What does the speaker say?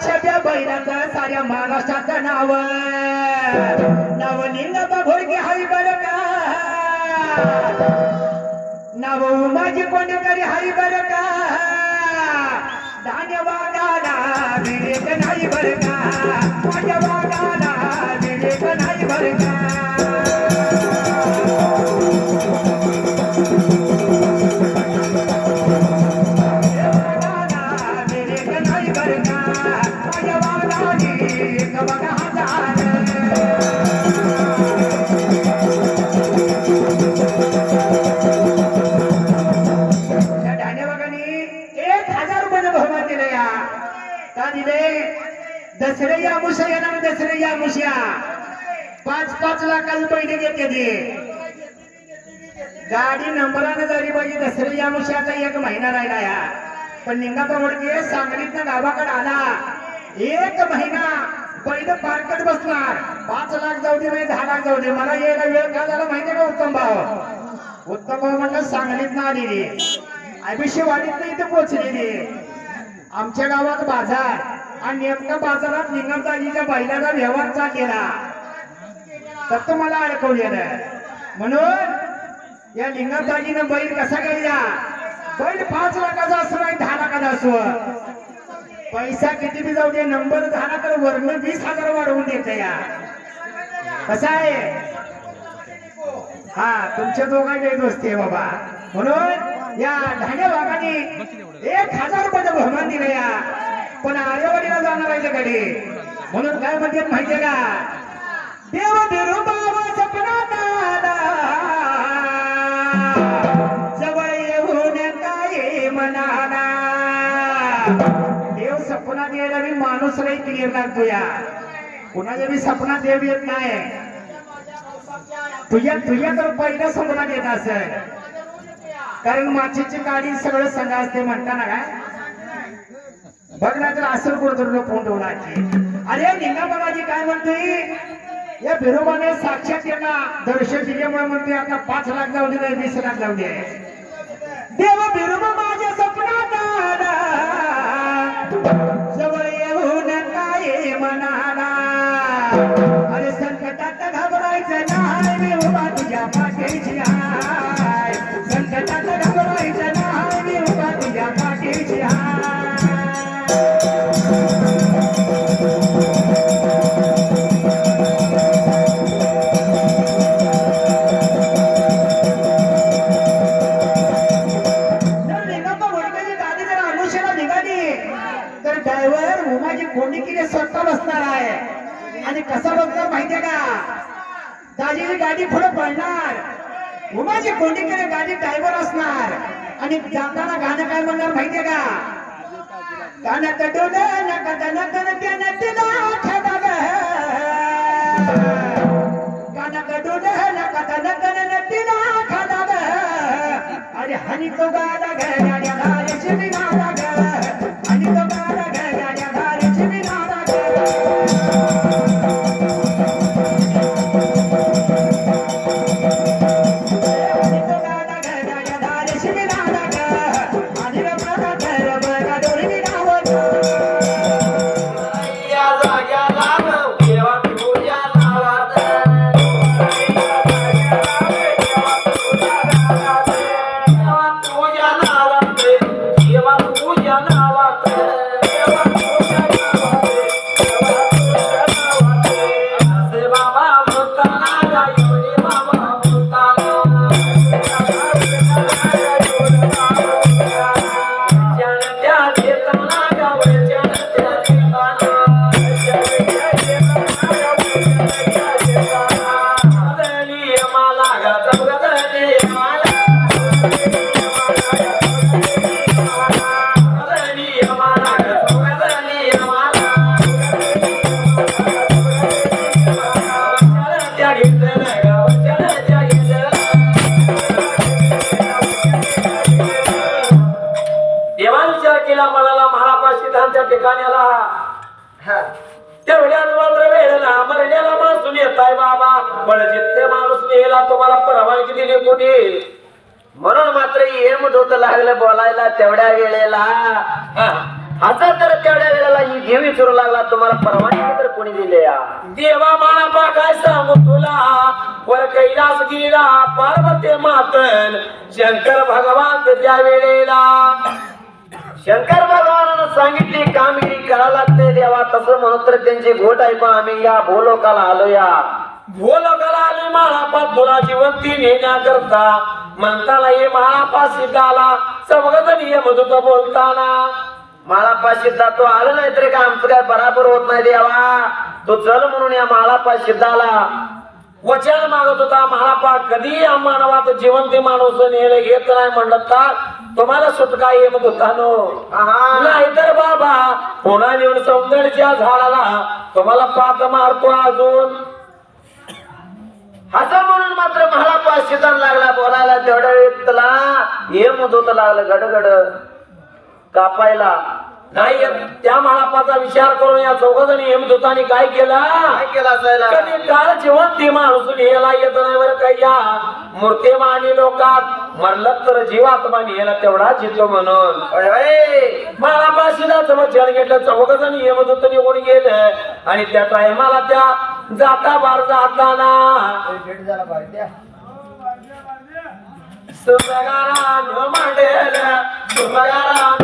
त्या बैलाचा साऱ्या महाराष्ट्राचं नाव नवलिंग बघोडकी हरी बर का. नाव उमाजी कोणी तरी हरी बर का. दसरे या मुशा येणार दसरे या मुशा पाच पाच लाखाला पहिले घेते ते गाडी नंबरानं झाली पाहिजे दसरे या मुशाचा एक महिना राहिला या. पण निंगापा मोडके सांगलीतनं गावाकडे आला. एक महिना पहिलं पार्कच बसणार. पाच लाख जाऊ दे नाही दहा लाख जाऊ दे. मला यायला वेळ का झाला माहितीये का उत्तम भाऊ? उत्तम भाऊ म्हणलं सांगलीत ना आलेली अभिषेवाडीत इथे पोहोचलेली आमच्या गावात बाजार. आणि नेमका बाजारात लिंगमदाजीच्या बैलाचा व्यवहार चा केला. तर तो मला अडकवलेलं म्हणून या लिंगमदाजीनं बैल कसा गेला? बैल पाच लाखाचा असो नाही दहा लाखाचा असो. पैसा किती बी जाऊ दे नंबर झाला तर वर्ण वीस हजार वाढवून देते या. कसा आहे? हा तुमच्या दोघांचे दोस्ती आहे बाबा. म्हणून या धान्य भागाने एक हजार रुपयाचा बहुमान दिलं या. पण आरेवाडीला जाणार आहे गाडी म्हणून काय म्हणते माहितीये का? देव बिरुबावा सपनात आला. जवळ येऊन काय म्हणाला. देव सपनात द्यायला मी माणूस नाही क्लिअर लागतो या. कुणाच्या मी सपनात देव येत नाही. तुझ्या तुझ्या तर पहिल्या सपनात येत असेल. कारण माचीची गाडी सगळं संघ असते म्हणताना काय? बघ ना तर असं कुठं फोन ठेवला अरे निंगाबाजी काय म्हणते या बिरोबाने साक्षात यांना दर्शन दिल्यामुळे म्हणते आता पाच लाख जाऊ दे वीस लाख जाऊ दे. देव बिरोबा कोणी किती स्वतः बसणार आहे? आणि कसा बसणार माहितीये का? दाजीची गाडी पुढे पडणार. उमाची कोणी किती गाडी ड्रायव्हर असणार? आणि जाताना गाणं काय म्हणणार माहितीये का? गाणं कडून नका दन दन त्यानं तिला ठेवा ग. गाणं नका दन तिला अरे हनी तो गाडा घड्याळ्या गाला विनादा केला मनाला महापाशी त्यांच्या ठिकाणी आला. तेवढ्यात मात्र वेळेला मरण्याला माणसून येत आहे बाबा. पण जिथे माणूस नेला तुम्हाला परवानगी दिली कोणी? म्हणून मात्र येम होत लागलं बोलायला तेवढ्या वेळेला. आता तर तेवढ्या वेळेला ही घेऊ विचारू लागला. तुम्हाला परवानगी तर कोणी दिली या? देवा माळा काय सांगू तुला. वर कैलास गिरीला पार्वती मातन. शंकर भगवान त्या वेळेला. शंकर भगवानानं सांगितली कामगिरी करा लागते देवा. तसं म्हणून तर त्यांची घोट ऐकून आम्ही या भूलोकाला आलो या भूलोकाला आली माळापा तुला जिवंती नेण्याकरता म्हणताना ये माळापा सिद्धाला सवगत नियम होत बोलताना. माळापाशी तो आलं नाही तरी का आमचं काय बराबर होत नाही देवा. तो चल म्हणून या माळापास सिद्धाला वचन मागत होता महापा कधी या मानवात जिवंती माणूस नेलं येत नाही म्हणलं तर तुम्हाला सुटका येत होता नो. आहा. नाहीतर बाबा पुन्हा नेऊन सौंदर्याच्या झाडाला तुम्हाला पात मारतो अजून. असं म्हणून मात्र माळापास सिद्धाला लागला बोलायला तेवढ्या त्याला हे होत लागलं गडगड. कापायला. नाही त्या महापाचा विचार करून या चौघजणी हेमदूतांनी काय केला? काय केलं असायला? कधी काळ जिवंती माणूस नेला येत नाही बरं काही या. मूर्तिमानी लोकात मरलं तर जीवात्मा नेला तेवढा जितो म्हणून. होय. महापाशीलाच वचन घेतलं चौघजणी हेमदूत निघून गेलं. आणि त्या टायमाला त्या जाता बार जाताना सुभगारान मांडेल सुभगारान